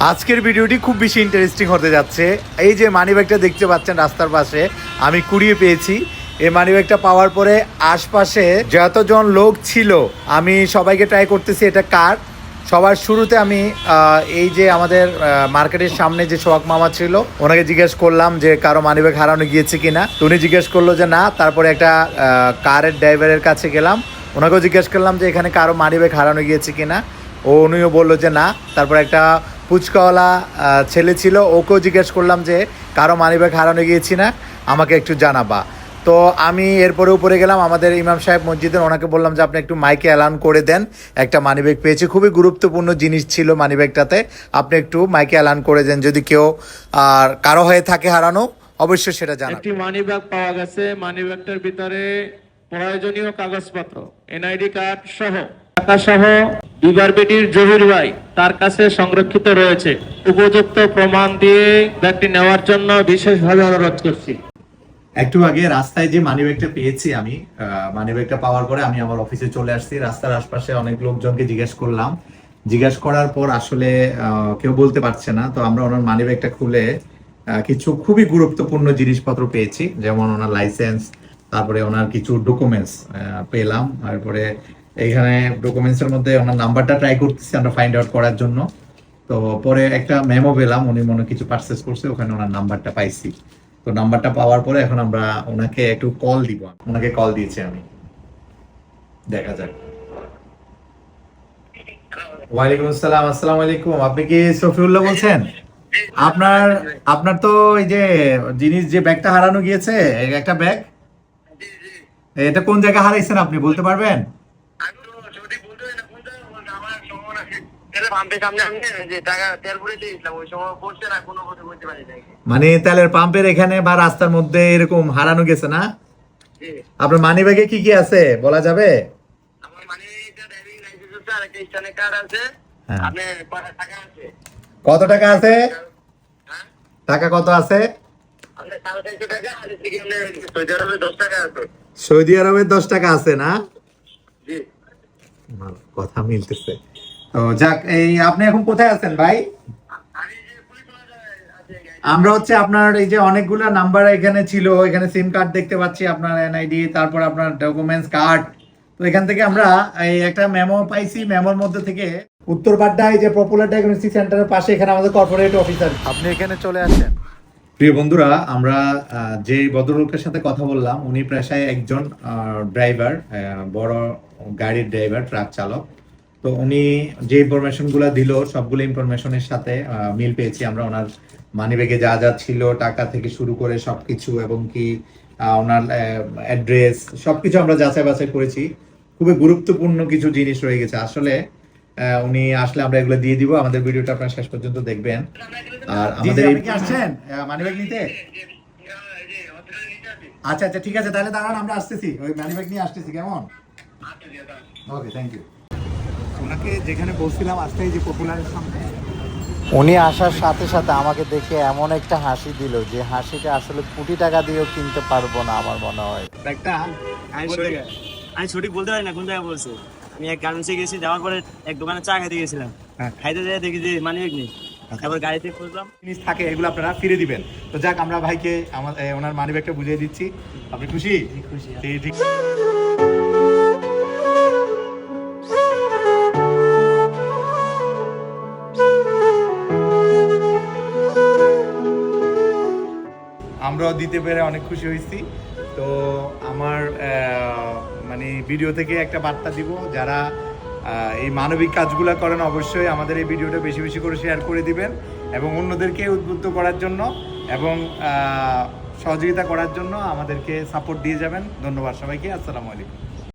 আজকের ভিডিওটি খুব বেশি ইন্টারেস্টিং হতে যাচ্ছে। এই যে মানি ব্যাগটা দেখতে পাচ্ছেন রাস্তার পাশে, আমি কুড়িয়ে পেয়েছি। এই মানি ব্যাগটা পাওয়ার পরে আশপাশে যতজন লোক ছিল, আমি সবাইকে ট্রাই করতেছি এটা কার। সবার শুরুতে আমি এই যে আমাদের মার্কেটের সামনে যে সোহাগ মামা ছিল, ওনাকে জিজ্ঞেস করলাম যে কারও মানিব্যাগ হারানো গিয়েছে কিনা। উনি জিজ্ঞেস করল যে না, তারপরে একটা কারের ড্রাইভারের কাছে গেলাম। ওনাকেও জিজ্ঞেস করলাম যে এখানে কারও মানি মানিব্যাগ হারানো গিয়েছে কিনা। ও উনিও বলল যে না, তারপর একটা ফুচকাওয়ালা আহ, ছেলে ছিল ওকেও জিজ্ঞেস করলাম যে কারও মানিব্যাগ হারানো গিয়েছি না? আমাকে একটু জানাবা। তো আমি এরপরে উপরে গেলাম আমাদের ইমাম সাহেব মসজিদের ওনাকে বললাম যে আপনি একটু মাইকে অ্যালান করে দেন একটা মানিব্যাগ পেয়েছি। খুবই গুরুত্বপূর্ণ জিনিস ছিল মানিব্যাগটাতে আপনি একটু মাইকে অ্যালান করে দেন যদি কেউ আর কারও হয়ে থাকে হারানো অবশ্যই সেটা জানা একটি মানি ব্যাগ পাওয়া গেছে মানি ব্যাগটার ভিতরে প্রয়োজনীয় কাগজপত্র এনআইডি কার্ড সহ টাকা সহ দুবার বেটির জহির ভাই। তার কাছে সংরক্ষিত রয়েছে। উপযুক্ত প্রমাণ দিয়ে ব্যাগটি নেওয়ার জন্য বিশেষভাবে অনুরোধ করছি। একটু আগে রাস্তায় যে মানিব্যাগটা পেয়েছি আমি মানিব্যাগটা পাওয়ার পরে আমি আমার অফিসে চলে আসছি। রাস্তার আশপাশে অনেক লোকজনকে জিজ্ঞেস করলাম। জিজ্ঞেস করার পর আসলে কেউ বলতে পারছে না। তো আমরা ওনার মানিব্যাগটা খুলে আহ, কিছু খুবই গুরুত্বপূর্ণ জিনিসপত্র পেয়েছি। যেমন ওনার লাইসেন্স তারপরে ওনার কিছু ডকুমেন্টস পেলাম। তারপরে এইখানে ডকুমেন্টস এর মধ্যে ওনার নাম্বারটা ট্রাই করতেছি, আমরা ফাইন্ড আউট করার জন্য। তো পরে একটা মেমো পেলাম, উনি মনে কিছু পারচেস করছে, ওখানে ওনার নাম্বারটা পাইছি। তো নাম্বারটা পাওয়ার পরে এখন আমরা ওনাকে একটু কল দিব। ওনাকে কল দিয়েছি আমি। দেখা যাক। ওয়ালাইকুম আসসালাম, আসসালামু আলাইকুম। আপনি কি সফিউল্লাহ বলছেন? আপনার আপনার তো এই যে জিনিস যে ব্যাগটা হারানো গিয়েছে একটা ব্যাগ? এটা কোন জায়গায় হারাইছেন আপনি, বলতে পারবেন? আমি বলতে পারি না কোন আমার সময় আছে। পাম্পের সামনে আমি যে টাকা তেল ভরে দিয়েছিলাম ওই সময় পড়ছে না কোনো কথা বলতে পারি নাই মানে তেলের পাম্পের এখানে বা রাস্তার মধ্যে এরকম হারানো গেছে না? আপনার মানি ব্যাগে কি কি আছে বলা যাবে? আমার মানে এটা ড্রাইভিং লাইসেন্স আছে আর একটা স্ট্যান্ডার্ড কার্ড আছে। হ্যাঁ। কত টাকা আছে? কত টাকা আছে? হ্যাঁ? টাকা কত আছে? আপনার সাড়ে চারশো টাকা আর এদিকে আপনার সৌদি আরবে দশ টাকা আছে। সৌদি আরবের দশ টাকা আছে না? কথা মিলতেছে। তো যাক এই আপনি এখন কোথায় আছেন ভাই? আমি যে পুলিশ আছে আমরা হচ্ছে আপনার এই যে অনেকগুলো নাম্বার এখানে ছিল এখানে সিম কার্ড দেখতে পাচ্ছি আপনার এনআইডি তারপর আপনার ডকুমেন্টস কার্ড তো এখান থেকে আমরা এই একটা মেমো পাইছি মেমোর মধ্যে থেকে উত্তর বাড্ডায় যে পপুলার ডায়াগনস্টিক সেন্টারের পাশে এখানে আমাদের কর্পোরেট অফিসার আপনি এখানে চলে আসেন। প্রিয় বন্ধুরা আমরা যে ভদ্রলোকের সাথে কথা বললাম উনি প্রায় একজন ড্রাইভার বড় গাড়ির ড্রাইভার ট্রাক চালক তো উনি যে ইনফরমেশনগুলা দিল সবগুলো ইনফরমেশনের সাথে মিল পেয়েছি আমরা ওনার মানিব্যাগে যা যা ছিল টাকা থেকে শুরু করে সবকিছু এবং কি ওনার অ্যাড্রেস সবকিছু আমরা যাচাই বাছাই করেছি খুবই গুরুত্বপূর্ণ কিছু জিনিস রয়ে গেছে আসলে আহ, উনি আসলে আমরা এগুলো দিয়ে দিব আমাদের ভিডিওটা আপনারা শেষ পর্যন্ত দেখবেন আর আমাদের এই আসছেন মানিব্যাগ নিতে নিতে আচ্ছা আচ্ছা ঠিক আছে তাহলে দাঁড়ান আমরা আসতেছি ওই মানিব্যাগ নিয়ে আসতেছি কেমন আচ্ছা ওকে থ্যাংক ইউ ওনাকে যেখানে বলছিলাম যে পপুলারের সামনে। উনি আসার সাথে সাথে আমাকে দেখে এমন একটা হাসি দিল যে হাসিটা আসলে কোটি টাকা দিয়েও কিনতে পারব না আমার মনে হয়। একটা আমি সঠিক বলতে পারি না কোন জায়গায় বলছো? আমি এক গার্মেন্টসে গেছি যাওয়ার পরে এক দোকানে চা খাইতে গেছিলাম। হ্যাঁ। খাইতে যেয়ে দেখি যে মানে ব্যাগ নেই তারপর গাড়িতে খুঁজলাম। জিনিস থাকে এগুলো আপনারা ফিরে দিবেন। তো যাক আমরা ভাইকে আমার ওনার মানিব্যাগটা বুঝিয়ে দিচ্ছি। আপনি খুশি? খুশি। ঠিক ঠিক আমরাও দিতে পেরে অনেক খুশি হয়েছি। তো আমার মানে ভিডিও থেকে একটা বার্তা দিব, যারা এই মানবিক কাজগুলো করেন অবশ্যই আমাদের এই ভিডিওটা বেশি বেশি করে শেয়ার করে দিবেন এবং অন্যদেরকে উদ্বুদ্ধ করার জন্য এবং সহযোগিতা করার জন্য আমাদেরকে সাপোর্ট দিয়ে যাবেন। ধন্যবাদ সবাইকে, আসসালামু আলাইকুম।